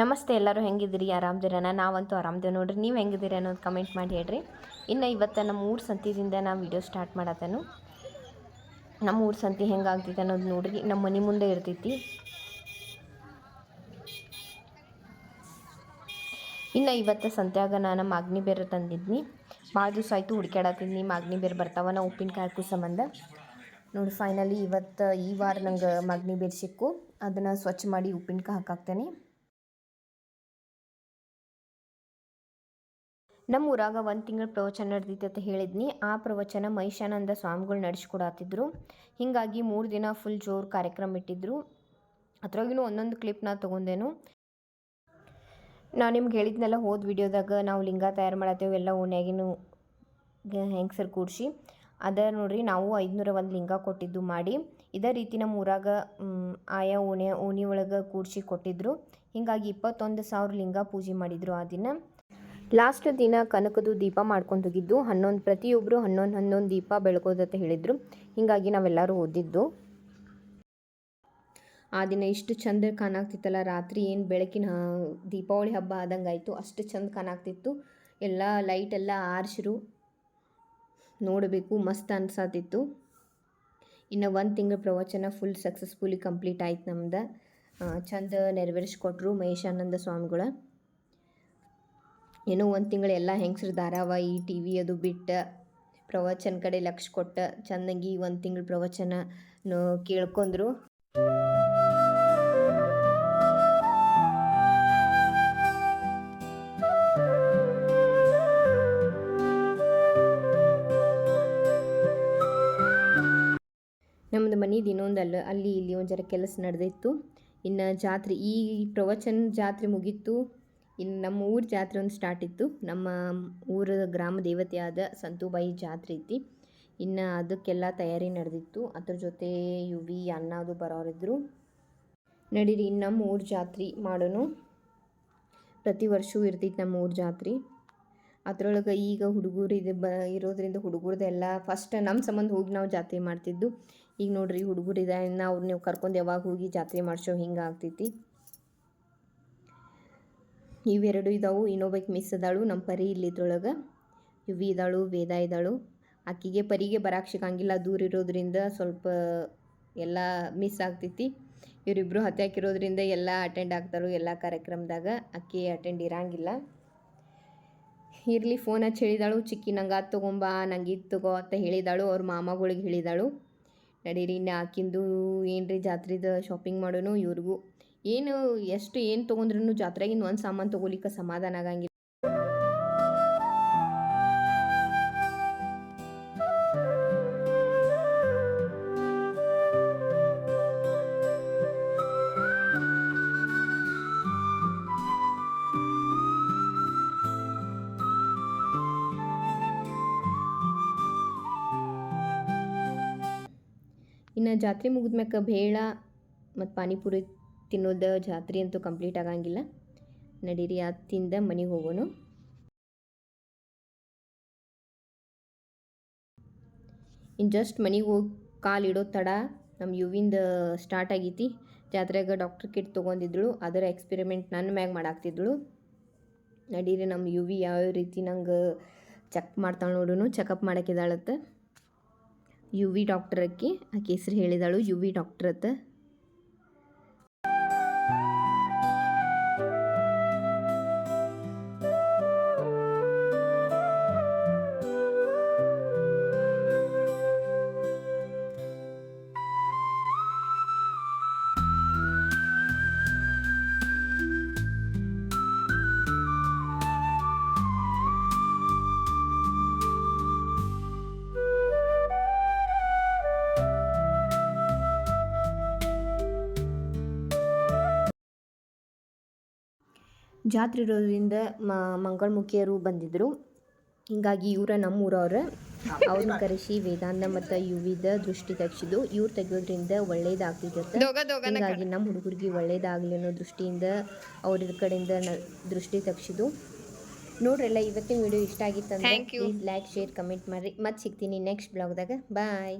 ನಮಸ್ತೆ ಎಲ್ಲರೂ, ಹೆಂಗಿದ್ದೀರಿ? ಆರಾಮದಿರೋಣ ನಾವಂತೂ ಆರಾಮದೇವ್ ನೋಡ್ರಿ, ನೀವು ಹೆಂಗಿದ್ದೀರಿ ಅನ್ನೋದು ಕಮೆಂಟ್ ಮಾಡಿ ಹೇಳ್ರಿ. ಇನ್ನು ಇವತ್ತು ನಮ್ಮ ಊರು ಸಂತಿದಿಂದ ನಾವು ವಿಡಿಯೋ ಸ್ಟಾರ್ಟ್ ಮಾಡತ್ತೇನು. ನಮ್ಮ ಊರು ಸಂತಿ ಹೆಂಗಾಗ್ತೈತೆ ಅನ್ನೋದು ನೋಡ್ರಿ. ನಮ್ಮ ಮನೆ ಮುಂದೆ ಇರ್ತೈತಿ. ಇನ್ನು ಇವತ್ತು ಸಂತ್ಯಾಗ ನಾನು ಮಾಗ್ನಿ ಬೇರೆ ತಂದಿದ್ನಿ. ಭಾಳ ದಿವಸ ಆಯಿತು ಹುಡ್ಕ್ಯಾಡತ್ತಿದ್ನಿ. ಮಾಗ್ನಿ ಬೇರೆ ಬರ್ತಾವ ನಾ ಉಪ್ಪಿನಕಾಯಿ ಸಂಬಂಧ. ನೋಡಿ ಫೈನಲಿ ಇವತ್ತು ಈ ವಾರ ನಂಗೆ ಮಾಗ್ನಿ ಬೇರೆ ಸಿಕ್ಕು. ಅದನ್ನು ಸ್ವಚ್ಛ ಮಾಡಿ ಉಪ್ಪಿನಕಾಯಿ ಹಾಕಾಕ್ತೇನೆ. ನಮ್ಮ ಊರಾಗ ಒಂದು ತಿಂಗಳ ಪ್ರವಚನ ನಡೆದಿತ್ತು ಅಂತ ಹೇಳಿದ್ನಿ. ಆ ಪ್ರವಚನ ಮಹಿಷಾನಂದ ಸ್ವಾಮಿಗಳು ನಡೆಸ್ಕೊಡತ್ತಿದ್ರು ಹೀಗಾಗಿ ಮೂರು ದಿನ ಫುಲ್ ಜೋರು ಕಾರ್ಯಕ್ರಮ ಇಟ್ಟಿದ್ರು. ಅದ್ರಾಗಿನೂ ಒಂದೊಂದು ಕ್ಲಿಪ್ ನಾ ತೊಗೊಂಡೇನು. ನಾವು ನಿಮ್ಗೆ ಹೇಳಿದ್ನೆಲ್ಲ ಹೋದ ವಿಡಿಯೋದಾಗ ನಾವು ಲಿಂಗ ತಯಾರು ಮಾಡತ್ತೇವೆ, ಎಲ್ಲ ಓಣ್ಯಾಗಿನೂ ಹೆಂಗಸರು ಕೂಡಿಸಿ. ಅದ ನೋಡ್ರಿ ನಾವು ಐದುನೂರ ಒಂದು ಲಿಂಗ ಕೊಟ್ಟಿದ್ದು ಮಾಡಿ, ಇದೇ ರೀತಿ ನಮ್ಮ ಊರಾಗ ಆಯಾ ಓಣೆ ಓಣಿ ಒಳಗೆ ಕೂಡಿಸಿ ಕೊಟ್ಟಿದ್ರು. ಹೀಗಾಗಿ ಇಪ್ಪತ್ತೊಂದು ಸಾವಿರ ಲಿಂಗ ಪೂಜೆ ಮಾಡಿದರು ಆ ದಿನ. ಲಾಸ್ಟ್ ದಿನ ಕನಕದು ದೀಪ ಮಾಡ್ಕೊಂಡು ಹೋಗಿದ್ದು ಹನ್ನೊಂದು ಪ್ರತಿಯೊಬ್ಬರು ಹನ್ನೊಂದು ಹನ್ನೊಂದು ದೀಪ ಬೆಳಗೋದಂತ ಹೇಳಿದರು. ಹೀಗಾಗಿ ನಾವೆಲ್ಲರೂ ಓದಿದ್ದು. ಆ ದಿನ ಇಷ್ಟು ಚಂದ ಕಾಣಾಗ್ತಿತ್ತಲ್ಲ, ರಾತ್ರಿ ಏನು ಬೆಳಕಿನ ದೀಪಾವಳಿ ಹಬ್ಬ ಆದಂಗೆ ಆಯಿತು ಅಷ್ಟು ಚಂದ ಕಾಣಾಗ್ತಿತ್ತು. ಎಲ್ಲ ಲೈಟ್ ಎಲ್ಲ ಆರಿಸಿರು. ನೋಡಬೇಕು, ಮಸ್ತ್ ಅನ್ಸಾತಿತ್ತು. ಇನ್ನು ಒಂದು ತಿಂಗಳ ಪ್ರವಚನ ಫುಲ್ ಸಕ್ಸಸ್ಫುಲಿ ಕಂಪ್ಲೀಟ್ ಆಯ್ತು ನಮ್ದು. ಚಂದ ನೆರವೇರಿಸ್ಕೊಟ್ರು ಮಹೇಶಾನಂದ ಸ್ವಾಮಿಗಳ. ಏನೋ ಒಂದು ತಿಂಗಳು ಎಲ್ಲ ಹೆಂಗಸ್ರು ಧಾರಾವಾಹಿ, ಟಿ ವಿ ಅದು ಬಿಟ್ಟು ಪ್ರವಚನ ಕಡೆ ಲಕ್ಷ ಕೊಟ್ಟು ಚೆನ್ನಾಗಿ ಒಂದು ತಿಂಗಳು ಪ್ರವಚನ ಕೇಳ್ಕೊಂಡ್ರು ನಮ್ಮದು ಮನೇದು ಇನ್ನೊಂದು ಅಲ್ಲ, ಅಲ್ಲಿ ಇಲ್ಲಿ ಒಂದು ಜರ ಕೆಲಸ ನಡೆದಿತ್ತು. ಇನ್ನು ಜಾತ್ರೆ, ಈ ಪ್ರವಚನ ಜಾತ್ರೆ ಮುಗೀತು. ಇನ್ನು ನಮ್ಮ ಊರ ಜಾತ್ರೆ ಒಂದು ಸ್ಟಾರ್ಟ್ ಇತ್ತು. ನಮ್ಮ ಊರ ಗ್ರಾಮ ದೇವತೆಯಾದ ಸಂತೂಬಾಯಿ ಜಾತ್ರೆ ಐತಿ. ಇನ್ನು ಅದಕ್ಕೆಲ್ಲ ತಯಾರಿ ನಡೆದಿತ್ತು. ಅದ್ರ ಜೊತೆ ಯುವಿ ಅನ್ನ ಅದು ಬರೋರಿದ್ರು. ನಡೀರಿ ಇನ್ನು ನಮ್ಮ ಊರ ಜಾತ್ರೆ ಮಾಡೋನು. ಪ್ರತಿ ವರ್ಷವೂ ಇರ್ತೈತಿ ನಮ್ಮ ಊರ ಜಾತ್ರೆ. ಅದ್ರೊಳಗೆ ಈಗ ಹುಡುಗರು ಇದು ಬ, ಇರೋದ್ರಿಂದ ಹುಡುಗರದೆಲ್ಲ ಫಸ್ಟ್ ನಮ್ಮ ಸಂಬಂಧ ಹೋಗಿ ನಾವು ಜಾತ್ರೆ ಮಾಡ್ತಿದ್ದು. ಈಗ ನೋಡ್ರಿ ಹುಡುಗರು ಇದೆ ಇನ್ನು ಅವ್ರು ನೀವು ಕರ್ಕೊಂಡು ಯಾವಾಗ ಹೋಗಿ ಜಾತ್ರೆ ಮಾಡಿಸೋ ಹಿಂಗೆ ಆಗ್ತೈತಿ. ಇವೆರಡು ಇದಾವು. ಇನ್ನೊಬ್ಬಕ್ಕೆ ಮಿಸ್ ಅದಾಳು ನಮ್ಮ ಪರಿ ಇಲ್ಲಿದ್ರೊಳಗೆ. ಯುವಿ ಇದ್ದಾಳು ವೇದ ಇದ್ದಾಳು ಆಕಿಗೆ ಪರಿಗೆ ಬರಕ್ಕೆ ಸಿಗಂಗಿಲ್ಲ ದೂರ ಇರೋದ್ರಿಂದ ಸ್ವಲ್ಪ ಎಲ್ಲ ಮಿಸ್ ಆಗ್ತೈತಿ. ಇವರಿಬ್ಬರು ಹತ್ಯೆ ಹಾಕಿರೋದ್ರಿಂದ ಎಲ್ಲ ಅಟೆಂಡ್ ಆಗ್ತಾರೋ ಎಲ್ಲ ಕಾರ್ಯಕ್ರಮದಾಗ ಅಕ್ಕಿ ಅಟೆಂಡ್ ಇರಂಗಿಲ್ಲ. ಇರಲಿ ಫೋನ್ ಹಚ್ಚಿ ಹೇಳಿದಾಳು. ಚಿಕ್ಕಿ ನಂಗೆ ಅದು ತೊಗೊಂಬಾ, ನಂಗೆ ಇದು ತಗೋ ಅಂತ ಹೇಳಿದಾಳು. ಅವ್ರ ಮಾಮಗಳಿಗೆ ಹೇಳಿದಾಳು. ನಡೀರಿ, ಇನ್ನು ಆಕಿಂದು ಏನು ರೀ ಜಾತ್ರೆದು ಶಾಪಿಂಗ್ ಮಾಡೋನು, ಇವ್ರಿಗೂ ಏನು, ಎಷ್ಟು ಏನು ತೊಗೊಂಡ್ರೂ ಜಾತ್ರೆಗೆ ಒಂದು ಸಾಮಾನು ತೊಗೊಲಿಕ್ಕೆ ಸಮಾಧಾನ ಆಗಂಗಿಲ್ಲ. ಇನ್ನು ಜಾತ್ರೆ ಮುಗಿದ್ಮ್ಯಾಕ ಬೇಳ ಮತ್ತು ಪಾನಿಪುರಿ ತಿನ್ನೋದು ಜಾತ್ರೆ ಅಂತೂ ಕಂಪ್ಲೀಟ್ ಆಗಂಗಿಲ್ಲ. ನಡೀರಿ ಅತ್ತಿಂದ ಮನೆಗೆ ಹೋಗೋನು. ಇನ್ನು ಜಸ್ಟ್ ಮನೆಗೆ ಹೋಗಿ ಕಾಲು ಇಡೋ ತಡ ನಮ್ಮ ಯುವಿಂದ ಸ್ಟಾರ್ಟ್ ಆಗೈತಿ. ಜಾತ್ರೆಗೆ ಡಾಕ್ಟರ್ ಕಿಟ್ ತೊಗೊಂಡಿದ್ದಳು ಅದರ ಎಕ್ಸ್ಪೆರಿಮೆಂಟ್ ನನ್ನ ಮ್ಯಾಗ ಮಾಡಾಕ್ತಿದ್ದಳು ನಡೀರಿ ನಮ್ಮ ಯುವಿ ಯಾವ ರೀತಿ ನಂಗೆ ಚೆಕ್ ಮಾಡ್ತಾಳೆ ನೋಡೋನು ಚೆಕಪ್ ಮಾಡಕ್ಕಿದ್ದಾಳತ್ತ ಯು ವಿ ಡಾಕ್ಟರ್ ಅಕ್ಕಿ, ಆಕೆ ಹೆಸ್ರು ಹೇಳಿದಾಳು ಯು ವಿ ಡಾಕ್ಟರ್ ಅತ್ತ. ಜಾತ್ರೆ ಇರೋದ್ರಿಂದ ಮಂಗಳಮುಖಿಯರು ಬಂದಿದ್ದರು ಹಿಂಗಾಗಿ ಇವರ ನಮ್ಮೂರವ್ರು ಅವ್ರನ್ನ ಕರೆಸಿ ವೇದಾಂತ ಮತ್ತು ಯುವಿದ ದೃಷ್ಟಿ ತೆಗ್ಸಿದ್ದು. ಇವ್ರು ತೆಗಿಯೋದ್ರಿಂದ ಒಳ್ಳೇದಾಗ್ತಿದ್ದೆ ಹಿಂಗಾಗಿ ನಮ್ಮ ಹುಡುಗರಿಗೆ ಒಳ್ಳೇದಾಗಲಿ ಅನ್ನೋ ದೃಷ್ಟಿಯಿಂದ ಅವ್ರ ಕಡೆಯಿಂದ ದೃಷ್ಟಿ ತೆಗ್ಸಿದ್ದು. ನೋಡ್ರಲ್ಲ ಇವತ್ತಿನ ವಿಡಿಯೋ ಇಷ್ಟ ಆಗಿತ್ತು ಅಂದ್ರೆ ಪ್ಲೀಸ್ ಲೈಕ್ ಶೇರ್ ಕಮೆಂಟ್ ಮಾಡಿರಿ. ಮತ್ತೆ ಸಿಗ್ತೀನಿ ನೆಕ್ಸ್ಟ್ ಬ್ಲಾಗ್ದಾಗ ಬಾಯ್